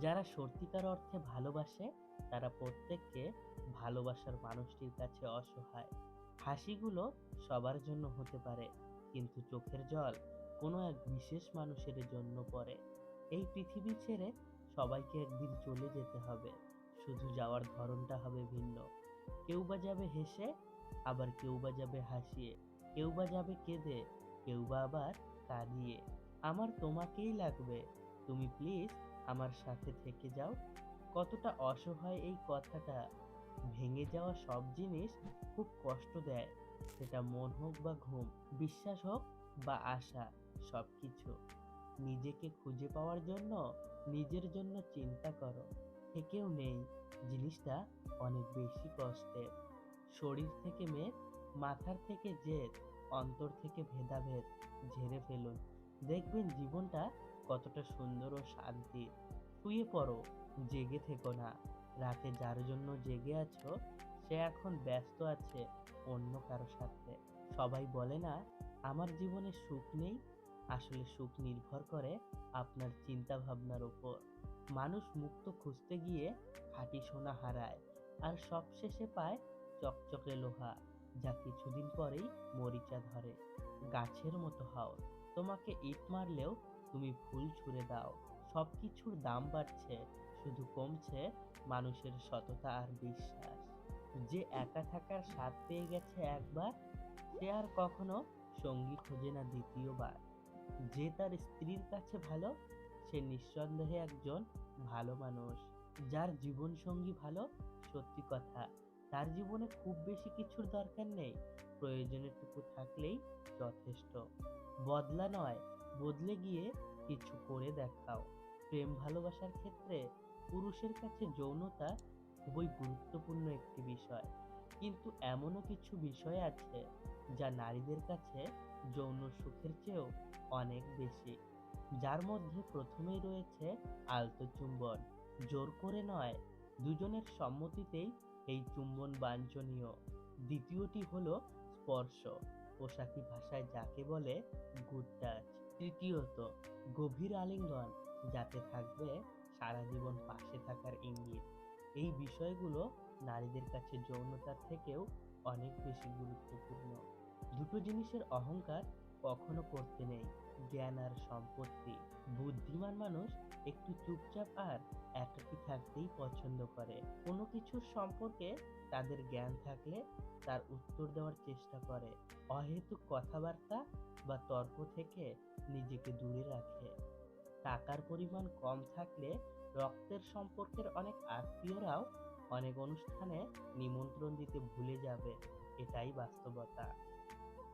যারা সত্যিকার অর্থে ভালোবাসে, তারা প্রত্যেককে ভালোবাসার মানুষটির কাছে অসহায়। হাসিগুলো সবার জন্য হতে পারে, কিন্তু চোখের জল কোনো এক বিশেষ মানুষের জন্য পড়ে। এই পৃথিবী ছেড়ে সবাইকে একদিন চলে যেতে হবে। শুধু যাওয়ার ধরনটা হবে ভিন্ন। কেউ বা যাবে হেসে, আবার কেউ বা যাবে হাসিয়ে। কেউ বা যাবে কেঁদে, কেউ বা আবার কাঁদিয়ে। আমার তোমাকেই লাগবে। তুমি প্লিজ আমার সাথে থেকে যাও। কতটা অসহায় এই কথাটা। ভেঙে যাওয়া সব জিনিস খুব কষ্ট দেয়। সেটা মন হোক বা ঘুম, বিশ্বাস হোক বা আশা সব কিছু নিজেকে খুঁজে পাওয়ার জন্য, নিজের জন্য চিন্তা করো। থেকেও নেই। জিনিসটা অনেক বেশি কষ্টের। শরীর থেকে মেদ, মাথার থেকে জেদ, অন্তর থেকে ভেদাভেদ ঝেড়ে ফেলুন। দেখবেন জীবনটা কতটা সুন্দর ও শান্তি। শুয়ে পড়ো, জেগে থেকো না। রাতে যার জন্য জেগে আছো, সে এখন ব্যস্ত আছে অন্য কারও সাথে। সবাই বলে না, আমার জীবনে সুখ নেই। আসলে সুখ নির্ভর করে আপনার চিন্তা ভাবনার উপর। মানুষ মুক্ত খুঁজতে গিয়ে খাঁটি সোনা হারায় আর সবশেষে পায় চকচকে লোহা, যা কিছুদিন পরেই মরিচা ধরে। গাছের মতো হও, তোমাকে ইট মারলেও তুমি ফুল ছুঁড়ে দাও। সব কিছুর দাম বাড়ছে, শুধু কমছে মানুষের সততা আর বিশ্বাস। যে একা থাকার স্বাদ পেয়ে গেছে একবার, সে আর কখনো সঙ্গী খোঁজে না দ্বিতীয়বার। যে তার স্ত্রীর কাছে ভালো, সে নিঃসন্দেহে একজন ভালো মানুষ। যার জীবন সঙ্গী ভালো, সত্যি কথা, তার জীবনে খুব বেশি কিছুর দরকার নেই। প্রয়োজনের টুকু থাকলেই যথেষ্ট। বদলা নয় বদলে গিয়ে কিছু করে দেখাও। প্রেম ভালোবাসার ক্ষেত্রে পুরুষের কাছে যৌনতা খুবই গুরুত্বপূর্ণ একটি বিষয়। কিন্তু এমনও কিছু বিষয় আছে যা নারীদের কাছে যৌন সুখের চেয়েও অনেক বেশি। যার মধ্যে প্রথমেই রয়েছে আলতো চুম্বন। জোর করে নয়, দুজনের সম্মতিতেই এই চুম্বন বাঞ্ছনীয়। দ্বিতীয়টি হলো স্পর্শ। পোশাকি ভাষায় যাকে বলে গুড টাচ তৃতীয়ত, গভীর আলিঙ্গন যাতে থাকবে সারা জীবন পাশে থাকার ইঙ্গিত। এই বিষয়গুলো নারীদের কাছে যৌনতার থেকেও অনেক বেশি গুরুত্বপূর্ণ। দুটো জিনিসের অহংকার কখনো করতে নেই, জ্ঞান আর সম্পত্তি। বুদ্ধিমান মানুষ একটু চুপচাপ আর একাকী থাকতেই পছন্দ করে। কোনো কিছুর সম্পর্কে তাদের জ্ঞান থাকলে তার উত্তর দেওয়ার চেষ্টা করে। অহেতুক কথাবার্তা বা তর্ক থেকে নিজেকে দূরে রাখে। টাকার পরিমাণ কম থাকলে রক্তের সম্পর্কের অনেক আত্মীয়রাও অনেক অনুষ্ঠানে নিমন্ত্রণ দিতে ভুলে যাবে। এটাই বাস্তবতা।